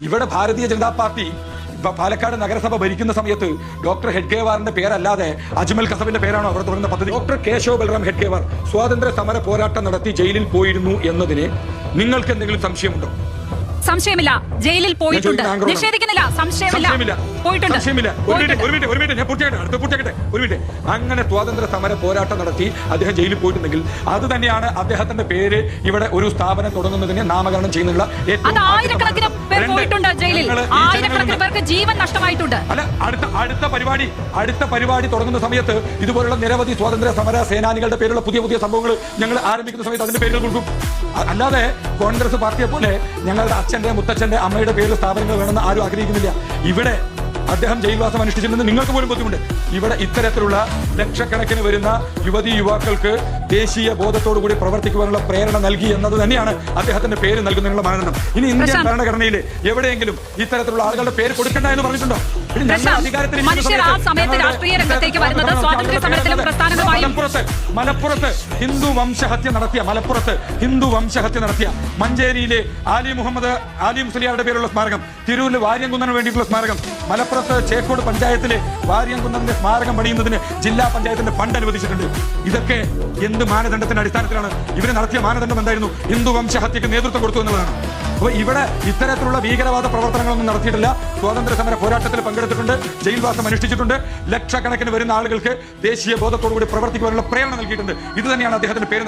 ഇവിടെ ഭാരതീയ ജനതാ പാർട്ടി പാലക്കാട് നഗരസഭ ഭരിക്കുന്ന സമയത്ത് ഡോക്ടർ ഹെഡ്ഗേവാറിന്റെ പേരല്ലാതെ അജ്മൽ കസബിന്റെ പേരാണോ അവർ തുടങ്ങുന്ന പദ്ധതി? ഡോക്ടർ കേശവ ബൽറാം ഹെഡ്ഗേവാർ സ്വാതന്ത്ര്യ സമര പോരാട്ടം നടത്തി ജയിലിൽ പോയിരുന്നു എന്നതിന് നിങ്ങൾക്ക് എന്തെങ്കിലും സംശയമുണ്ടോ? സംശയമില്ല. ജയിലിൽ പോയിട്ടുണ്ട്. നിഷേധിക്കുന്നില്ല. സംശയമില്ല. പോയിട്ടുണ്ട്. സംശയമില്ല. ഒരു മിനിറ്റ് ഒരു മിനിറ്റ് ഒരു മിനിറ്റ്. ഞാൻ പൂർത്തിയാക്കട്ടെ അടുത്ത് പൂർത്തിയാക്കട്ടെ. ഒരു മിനിറ്റ്. അങ്ങനെ സ്വാതന്ത്ര്യ സമര പോരാട്ടം നടത്തി അദ്ദേഹം ജയിലിൽ പോയിട്ടുണ്ടെങ്കിൽ അത് തന്നെയാണ് അദ്ദേഹത്തിന്റെ പേര് ഇവിടെ ഒരു സ്ഥാപനം തുടങ്ങുന്നതിന് നാമകരണം ചെയ്യുന്നുള്ള ആയിരക്കണക്കിന് പോയിട്ടുണ്ട് ജയിലിൽ. ആയിരക്കണക്കിന് ജീവൻ നഷ്ടമായിട്ടുണ്ട്. അല്ല അടുത്ത അടുത്ത പരിപാടി അടുത്ത പരിപാടി തുടങ്ങുന്ന സമയത്ത് ഇതുപോലുള്ള നിരവധി സ്വാതന്ത്ര്യ സമര സേനാനികളുടെ പേരുള്ള പുതിയ പുതിയ സംഭവങ്ങൾ ഞങ്ങൾ ആരംഭിക്കുന്ന സമയത്ത് അതിന്റെ പേരുകൾ കൊടുക്കും. അല്ലാതെ കോൺഗ്രസ് പാർട്ടിയെ പോലെ ഞങ്ങളുടെ അച്ഛന്റെ മുത്തച്ഛന്റെ അമ്മയുടെ പേരിൽ സ്ഥാപനങ്ങൾ വേണമെന്ന് ആരും ആഗ്രഹിക്കുന്നില്ല. ഇവിടെ അദ്ദേഹം ജയിൽവാസം അനുഷ്ഠിച്ചിട്ടുണ്ടെന്ന് നിങ്ങൾക്ക് പോലും ബുദ്ധിമുട്ട്. ഇവിടെ ഇത്തരത്തിലുള്ള ലക്ഷക്കണക്കിന് വരുന്ന യുവതി യുവാക്കൾക്ക് ദേശീയ ബോധത്തോടു കൂടി പ്രവർത്തിക്കുവാനുള്ള പ്രേരണ നൽകി എന്നത് തന്നെയാണ് അദ്ദേഹത്തിന്റെ പേര് നൽകുന്നതിനുള്ള മാനദണ്ഡം. ഇനി ഇന്ത്യൻ ഭരണഘടനയിൽ എവിടെയെങ്കിലും ഇത്തരത്തിലുള്ള ആളുകളുടെ പേര് കൊടുക്കണ്ട എന്ന് പറഞ്ഞിട്ടുണ്ടോ? മനുഷ്യർ ആ സമയത്ത് രാഷ്ട്രീയ രംഗത്തേക്ക് വരുന്നത് സ്വാതന്ത്ര്യ സമരത്തിലും പ്രസ്ഥാനങ്ങളുമായി മലപ്പുറത്ത് മലപ്പുറത്ത് ഹിന്ദു വംശഹത്യ നടത്തിയ മലപ്പുറത്ത് ഹിന്ദു വംശഹത്യ നടത്തിയ മഞ്ചേരിയിലെ ആലി മുഹമ്മദ് ആലി മുസ്ലിയാരുടെ പേരുള്ള സ്മാരകം തിരൂരിൽ വാര്യംകുന്നതിന് വേണ്ടിയിട്ടുള്ള സ്മാരകം മലപ്പുറത്ത് ചേക്കോട് പഞ്ചായത്തിലെ വാര്യംകുന്നതിന്റെ സ്മാരകം പണിയുന്നതിന് ജില്ലാ പഞ്ചായത്തിന്റെ ഫണ്ട് അനുവദിച്ചിട്ടുണ്ട്. ഇതൊക്കെ എന്ത് മാനദണ്ഡത്തിന്റെ അടിസ്ഥാനത്തിലാണ് ഇവരെ നടത്തിയ മാനദണ്ഡം എന്തായിരുന്നു? ഹിന്ദു വംശഹത്യക്ക് നേതൃത്വം കൊടുത്തു എന്നുള്ളതാണ്. അപ്പൊ ഇവിടെ ഇത്തരത്തിലുള്ള ഭീകരവാദ പ്രവർത്തനങ്ങളൊന്നും നടത്തിയിട്ടില്ല. സ്വാതന്ത്ര്യ സമര പോരാട്ടത്തിൽ പങ്കെടുത്തിട്ടുണ്ട് ജയിൽവാസം അനുഷ്ഠിച്ചിട്ടുണ്ട്. ലക്ഷക്കണക്കിന് വരുന്ന ആളുകൾക്ക് ദേശീയ ബോധത്തോടുകൂടി പ്രവർത്തിക്കുവാനുള്ള പ്രേരണ നൽകിയിട്ടുണ്ട്. ഇത് തന്നെയാണ് അദ്ദേഹത്തിന്റെ പേര്